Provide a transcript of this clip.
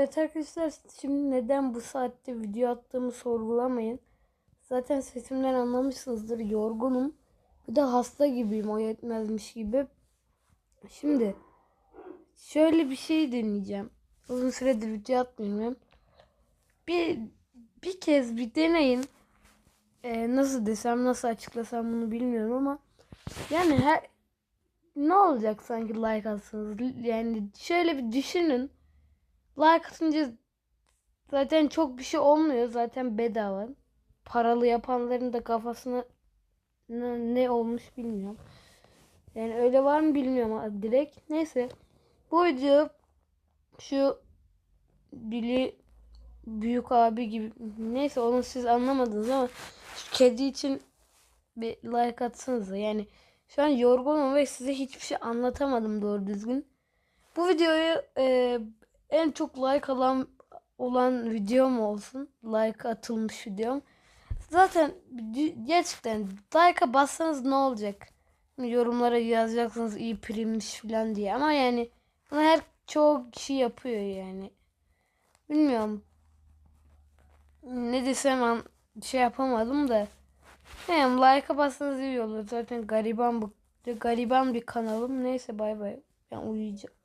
Evet arkadaşlar şimdi neden bu saatte video attığımı sorgulamayın. Zaten sesimden anlamışsınızdır yorgunum. Bir de hasta gibiyim o yetmezmiş gibi. Şimdi şöyle bir şey deneyeceğim. Uzun süredir video atmıyorum. Bir bir kez bir deneyin. Ee, nasıl desem nasıl açıklasam bunu bilmiyorum ama yani her ne olacak sanki like atsanız yani şöyle bir düşünün. Like atınca zaten çok bir şey olmuyor. Zaten bedava. Paralı yapanların da kafasına ne, olmuş bilmiyorum. Yani öyle var mı bilmiyorum direkt. Neyse. Bu video şu Billy büyük abi gibi neyse onu siz anlamadınız ama şu kedi için bir like atsanıza. Yani şu an yorgunum ve size hiçbir şey anlatamadım doğru düzgün. Bu videoyu e, en çok like alan olan videom olsun. Like atılmış videom. Zaten gerçekten like'a bassanız ne olacak? Yorumlara yazacaksınız iyi primmiş falan diye ama yani bunu her çoğu kişi yapıyor yani. Bilmiyorum. Ne desem şey yapamadım da. Yani like'a bassanız iyi olur. Zaten gariban bu gariban bir kanalım. Neyse bay bay. Ben uyuyacağım.